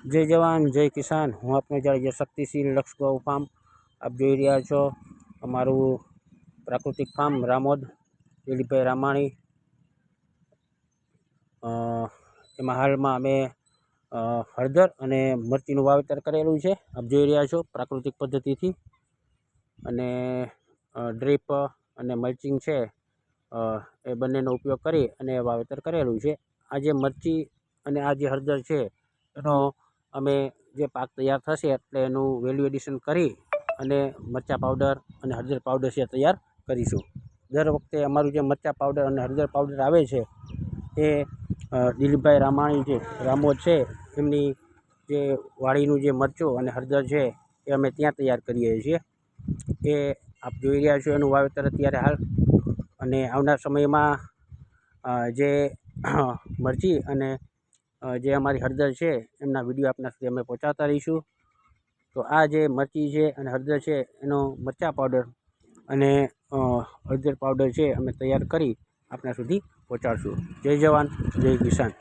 જય જવાન, જય કિસાન. હું આપને જાણીએ શક્તિશીલ લક્ષ ગૌ ફાર્મ આપ જોઈ રહ્યા છો, અમારું પ્રાકૃતિક ફાર્મ રામોદ, દિલીપભાઈ રામાણી. એમાં હાલમાં અમે હળદર અને મરચીનું વાવેતર કરેલું છે. આપ જોઈ રહ્યા છો પ્રાકૃતિક પદ્ધતિથી. અને ડ્રીપ અને મલ્ચિંગ છે એ બંનેનો ઉપયોગ કરી અને વાવેતર કરેલું છે. આ જે મરચી અને આ જે હળદર છે, એનો અમે જે પાક તૈયાર થશે એટલે એનું વેલ્યુ એડિશન કરી અને મરચાં પાવડર અને હળદર પાવડર છે તૈયાર કરીશું. દર વખતે અમારું જે મરચાં પાવડર અને હળદર પાવડર આવે છે, એ દિલીપભાઈ રામાણી જે રામો છે, એમની જે વાડીનું જે મરચું અને હળદર છે, એ અમે ત્યાં તૈયાર કરીએ છીએ. એ આપ જોઈ રહ્યા છો એનું વાવેતર અત્યારે હાલ. અને આવનાર સમયમાં જે મરચી અને જે અમારી હળદર છે, એમના વીડિયો આપના સુધી અમે પહોંચાડતા રહીશું. તો આ જે મરચી છે અને હળદર છે, એનો મરચાં પાવડર અને હળદર પાવડર છે, અમે તૈયાર કરી આપના સુધી પહોંચાડશું. જય જવાન, જય કિસાન.